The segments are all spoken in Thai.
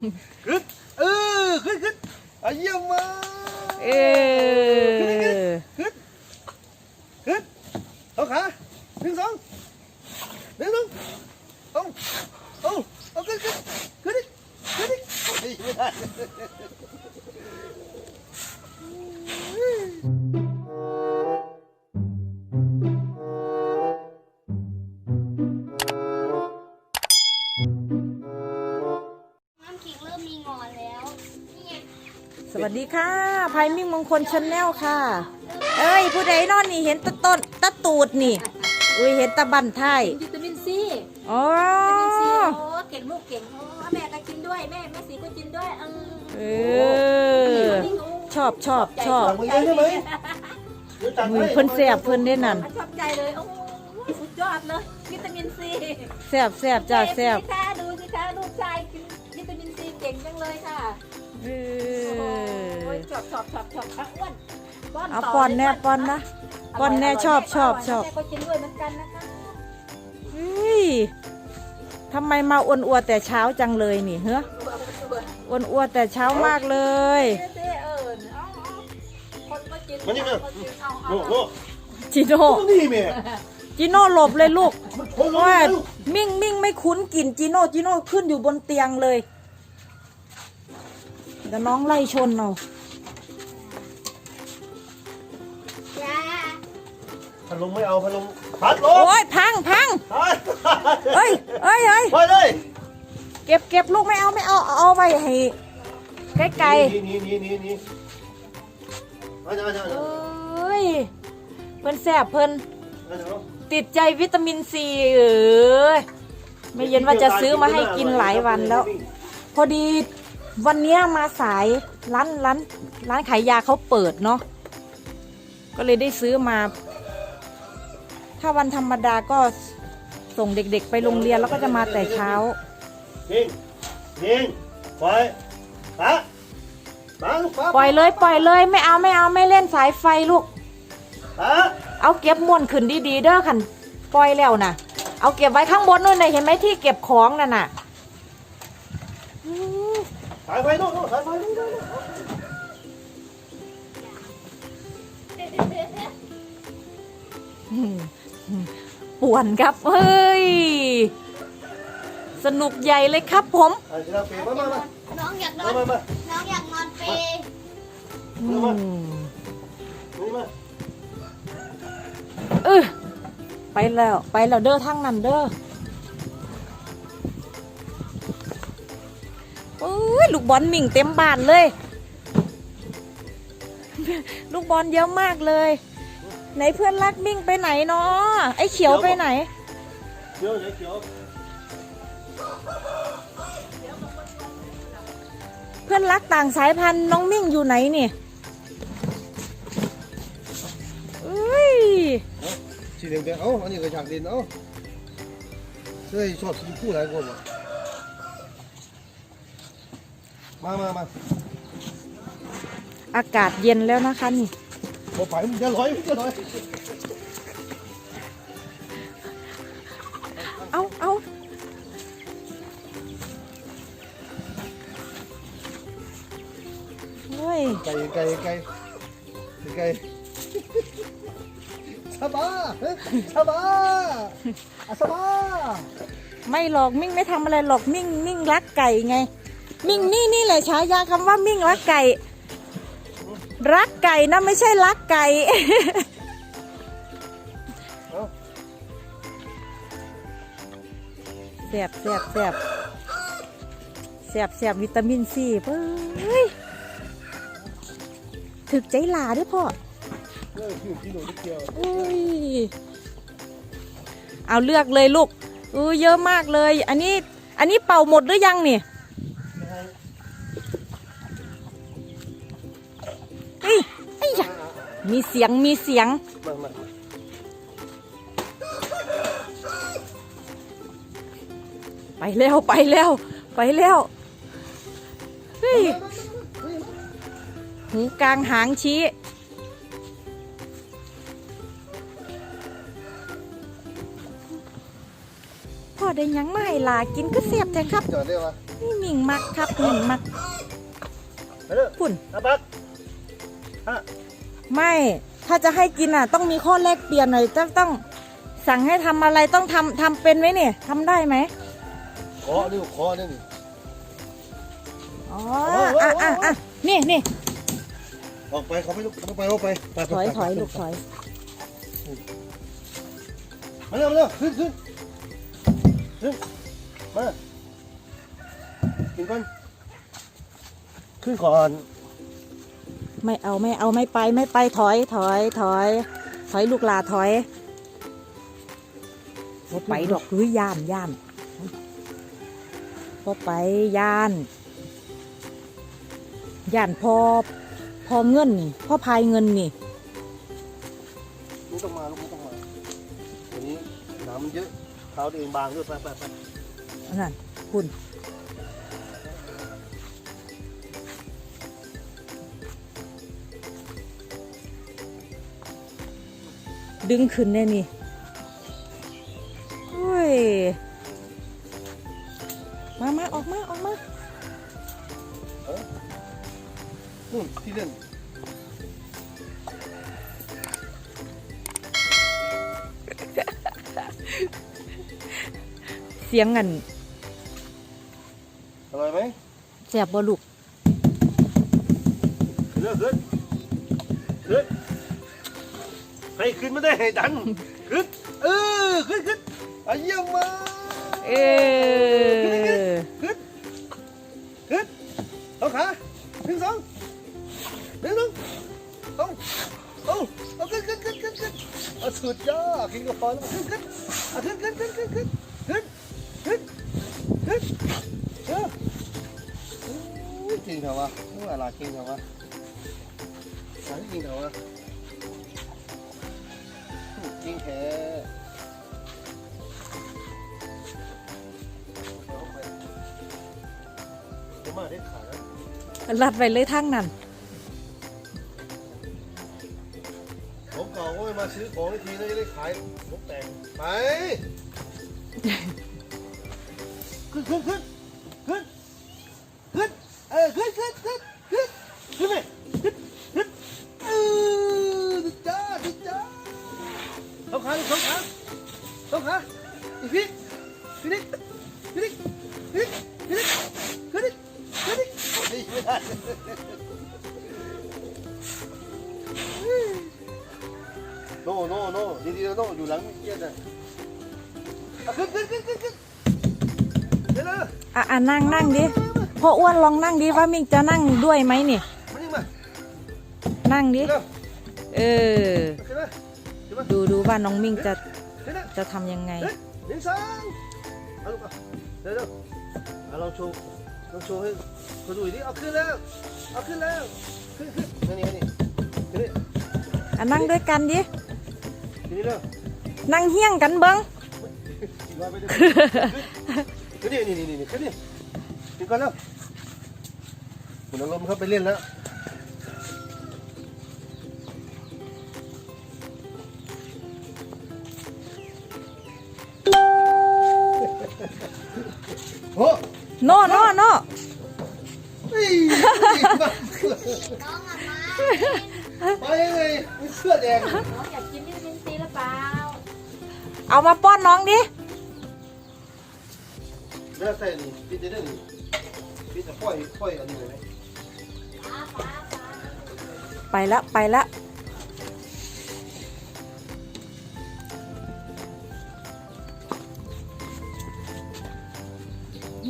ขึ้นเออขึ้นขึ้นเอาเยี่ยมมากเออขึ้นขึ้นเอาขาหนึ่งสองหนึ่งสองเอาเอาเอาขึ้นขึ้นขึ้นดิขึ้นดิเฮ้ยไม่ได้ วัสดีค่ะภัยมิ่งมงคลชาแนลค่ะ เอ้ย ผู้ใดนอนนี่เห็นตะต้นตะตูดนี่ อุ้ยเห็นตะบันไทยวิตามินซีอ๋อวิตามินซีโอ้เก่งลูกเก่งโอ้แม่ก็กินด้วยแม่แม่สีก็กินด้วยเออเออชอบชอบชอบมึงยังได้ไหมเดี๋ยวจัดมืให้อเพิ่นแสบเพิ่นได้นั่นชอบใจเลยโอ้สุดยอดเลยวิตามินซีแสบแสบจ้าแสบดูสิคะดูสิคะลูกชาย ชอบชอบชอบชอบอะอ้วนป้อนเอาต่ปอนแน่ปอนนะปอนแน่ชอบชอบชอบ แม่ก็กินด้วยเหมือนกันนะคะเฮ้ยทำไมมาอ้วนอัวแต่เช้าจังเลยนี่เฮ้ออ้วนอัวแต่เช้ามากเลยเซ่เออเอาเอาคนก็กินมานี่มาคนก็กินเอาเอาโน่เอาโน่จิโน่ นี่แม่จิโน่หลบเลยลูก มันชนว่าแล้วมิ่งมิ่งไม่คุ้นกลิ่นจิโน่จิโน่ขึ้นอยู่บนเตียงเลยเดี๋ยวน้องไล่ชนเอา ดลมไม่เอาพัดลมพัดลมโอ้ยพังพังพัดเอ้ยเอ้ยเอ้ยไปเลยเก็บเก็บลูกไม่เอาไม่เอาเอาเอาไว้ให้ไกลนี่นี่นี่นี่นี่มาเดี๋ยวเดี๋ยวๆเดี๋ยวเอ้ยเพิ่นแสบเพิ่นเดี๋ยวติดใจวิตามินซีเออไม่เย็นว่าจะซื้อมาให้กินหลายวันแล้วพอดีวันเนี้ยมาสายร้านร้านร้านขายยาเขาเปิดเนาะก็เลยได้ซื้อมา ถ้าวันธรรมดาก็ส่งเด็กๆ ไปโรงเรียนแล้วก็จะมาแต่เช้านิ่งนิ่งปล่อยปะปังปะปล่อยเลยปล่อยเลยไม่เอาไม่เอาไม่เล่นสายไฟลูก ปะเอาเก็บม้วนขึ้นดีๆเด้อขันปล่อยแล้วนะเอาเก็บไว้ข้างบนนู่นเลยเห็นไหมที่เก็บของนั่นน่ะอืมสายไฟโน่นโน่นสายไฟโน่นโน่นอืม ป่วนครับ เฮ้ย สนุกใหญ่เลยครับผม อะเดี๋ยวเราเปลี่ยนมามามาน้องอยากนอมานมามาน้องอยากนอนเปรย์อืมนี่มาเออไปแล้ว ไปแล้วเด้อทางนั้นเด้อโอ้ยลูกบอลหมิ่งเต็มบ้านเลย ลูกบอลเยอะมากเลย ไหนเพื่อนรักมิ่งไปไหนเนาะไอ้เขียวไปไหน เขียวเดี๋ยวเขียวเพื่อนรักต่างสายพันธุ์น้องมิ่งอยู่ไหนนี่เอ้ยสีแดงแดงเอ้าอันนี้ก็ฉากดินเอ้าเฮ้ยชอบสีผู้หลายคนว่ะมามามาอากาศเย็นแล้วนะคะนี่ พอไปมึงจะลอยมึงจะลอยเอาเอาโอ้ยไก่ไก่ไก่ไก่สบาสบาอาสบาไม่หรอกมิ่งไม่ทำอะไรหรอกมิ่งมิ่งรักไก่ไง มิ่งนี่นี่แหละฉายาคำว่ามิ่งรักไก่ รักไก่นะไม่ใช่รักไก่แสบแสบแสบแสบแสบวิตามินซีเฮ้ยถึกใจหลาด้วยพ่อเอาเลือกเลยลูกอือเยอะมากเลย อันนี้ อันนี้เป่าหมดหรือยังนี่ มีเสียงมีเสียงมามาไปแล้วไปแล้วไปแล้วเฮ้ยหูกลางหางชี้ พ่อได้หยังไม่ลากินก็เสียบแท้ครับ จอดได้ปะนี่มิงมักครับมิงมักไปเลยพุ่นอาปักฮะ ไม่ถ้าจะให้กินอะ ต้องมีข้อแลกเปลี่ยนหน่อยต้องต้องสั่งให้ทำอะไรต้องทำทำเป็นไหมเนี่ยทำได้ไหมขอนี่ขอนี่นี่ อ๋อโอ้โหอะอะอะนี่นี่ออกไปเขาไม่ลุกเขาไม่ไปเขาไปไปไปถอยไปถอยลูกถอยมาเร็วมาเร็วขึ้นขึ้นขึ้นมากินก่อนขึ้นก่อน ไม่เอาไม่เอาไม่ไปไม่ไปถอยถอยถอย ถอยลูกหลาถอยบ่ไปดอกคือย่านย่านพอไปย่าน ย่านพอพอเงินนี่พ่อพายเงินนี่ไม่ต้องมาลูกไม่ต้องมาวันนี้น้ำมันเยอะเท้าตัวเองบางด้วยไปไปไปอันนั่นคุณ ดึงขึ้นแน่นี่โอ้ย มามาออกมาออกมานู่นที่เล่นเสียงกันอร่อยไหมแสบบ่ลูกขึ้นเร็วขึ้นขึ้น ให้ขึ้นไม่ได้ให้ดันขึ้นเออขึ้นขึ้นอะเยี่ยมมากเออขึ้นขึ้นเอาขาหนึ่งสองหนึ่งสองเอาเอาเอาขึ้นขึ้นขึ้นขึ้นขึ้นเอาสุดยอดกินก็พอแล้วขึ้นขึ้นเอาขึ้นขึ้นขึ้นขึ้นขึ้นขึ้นขึ้นขึ้นเออโอ้ยจริงเหรอวะโอ้ยอะไรจริงเหรอวะอะไรจริงเหรอวะ จริงแท้เดี๋ยวมาได้ขายนะรัดไว้เลยทั้งนั้น ผมเก่าก็ไม่มาซื้อของทีน่าจะได้ขายผมแต่งไป ขึ้นขึ้นขึ้นขึ้น สองขาสองขาสองขาอีกทีขึ้นอีกขึ้นอีกขึ้นอีกขึ้นอีกขึ้นอีกขึ้นอีกไม่ได้โน่โน่โน่ดีๆนะโน่อยู่หลังเกียร์น่ะอะขึ้นขึ้นขึ้นขึ้นขึ้นเดี๋ยวนะอะอะนั่งนั่งดิพ่ออ้วนลองนั่งดิว่ามิงจะนั่งด้วยไหมนี่ มานี่มานั่งดิเร็วเออ ขึ้นมาขึ้นมา ดูดูว่าน้องมิงจะขึ้นมาจะทำยังไงเฮ้ยหนึ่งสองเอาลูกเอาเร็วเร็วเอาลองโชว์ลองโชว์ให้เขาดูอีกทีเอาขึ้นแล้วเอาขึ้นแล้วขึ้นขึ้นนี่นี่นี่ขึ้นนี่อะนั่งด้วยกันดิทีนี้เร็วนั่งเฮี้ยงกันเบิ้งอีกรอบไปดิขึ้นนี่นี่นี่นี่ขึ้นนี่ขึ้นก่อนแล้วคุณอารมณ์เขาไปเล่นแล้ว น้องอะมาไปยังไงเสื้อแดงน้องอยากกินวิตามินซีหรือเปล่าเอามาป้อนน้องดิเลือดใส่นี่พี่จะได้นี่พี่จะปล่อยปล่อยอันนี้เลยไหมไปละไปละ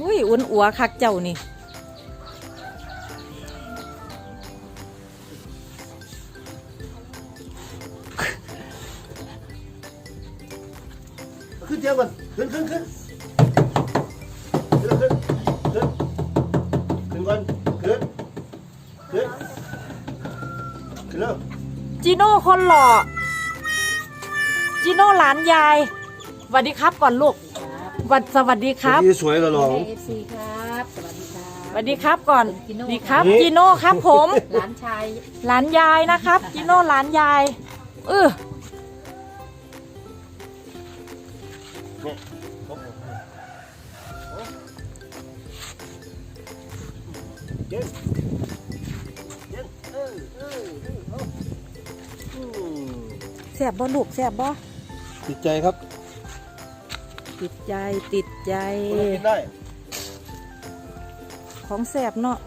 อุ้ยอ้วนอัวคักเจ้านี่ จีโน่คนหล่อ จีโน่หลานยายสวัสดีครับก่อนลูกหวัดสวัสดีครับที่สวยหล่อ เอฟซีครับ สวัสดีครับสวัสดีครับก่อนจีโน่สวัสดีครับจีโน่ครับผม หลานชายหลานยายนะครับ จีโน่หลานยายเออ แสบบ่ลูกแสบบ่ติดใจครับติดใจติดใจ คนละกินได้ของแสบเนาะ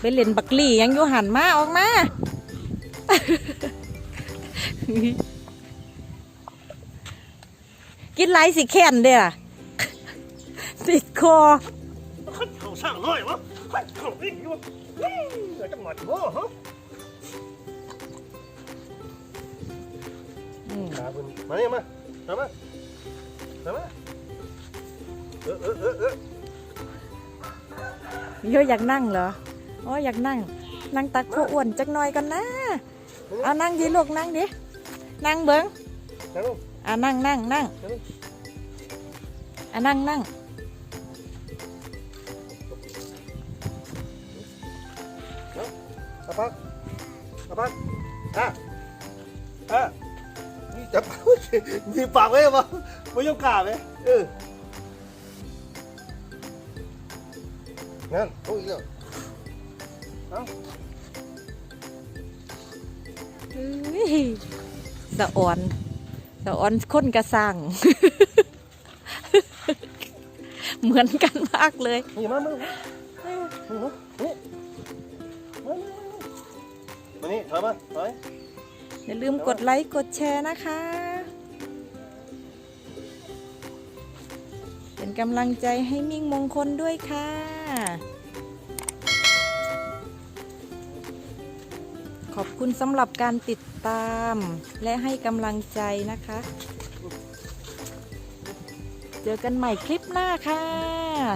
ไปเล่นบักลี่ยังอยู่หันมาออกมา กินไรสิแค้นเด้อล่ะติดคอ เดี๋ยวจังหวัดโม่ฮะอืมขาคุณมาเนี่ยมามามามามาเออเออเออเออโยอยากนั่งเหรออ๋ออยากนั่ง นั่งตักข้าวอ้วนจักหน่อยก่อนนะ เอานั่งดิลูกนั่งดิ นั่งเบิ้งนั่งลงอะนั่งนั่งนั่งนั่งลงอะนั่งนั่ง เอาพักเอาพักอะอะนี่จับมีปากไว้ปะไม่ยอมกล้าไหมเอองั้นโอ้ยแล้วเฮ้ยสะอ่อนสะอ่อนคนกระสัง เหมือนกันมากเลย นี่มามามามานี่มา มานี่ถอยมาถอยอย่าลืมกดไลค์กดแชร์นะคะ เป็นกำลังใจให้มิ่งมงคลด้วยค่ะขอบคุณสำหรับการติดตามและให้กำลังใจนะคะ เจอกันใหม่คลิปหน้าค่ะ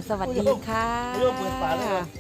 สวัสดีค่ะ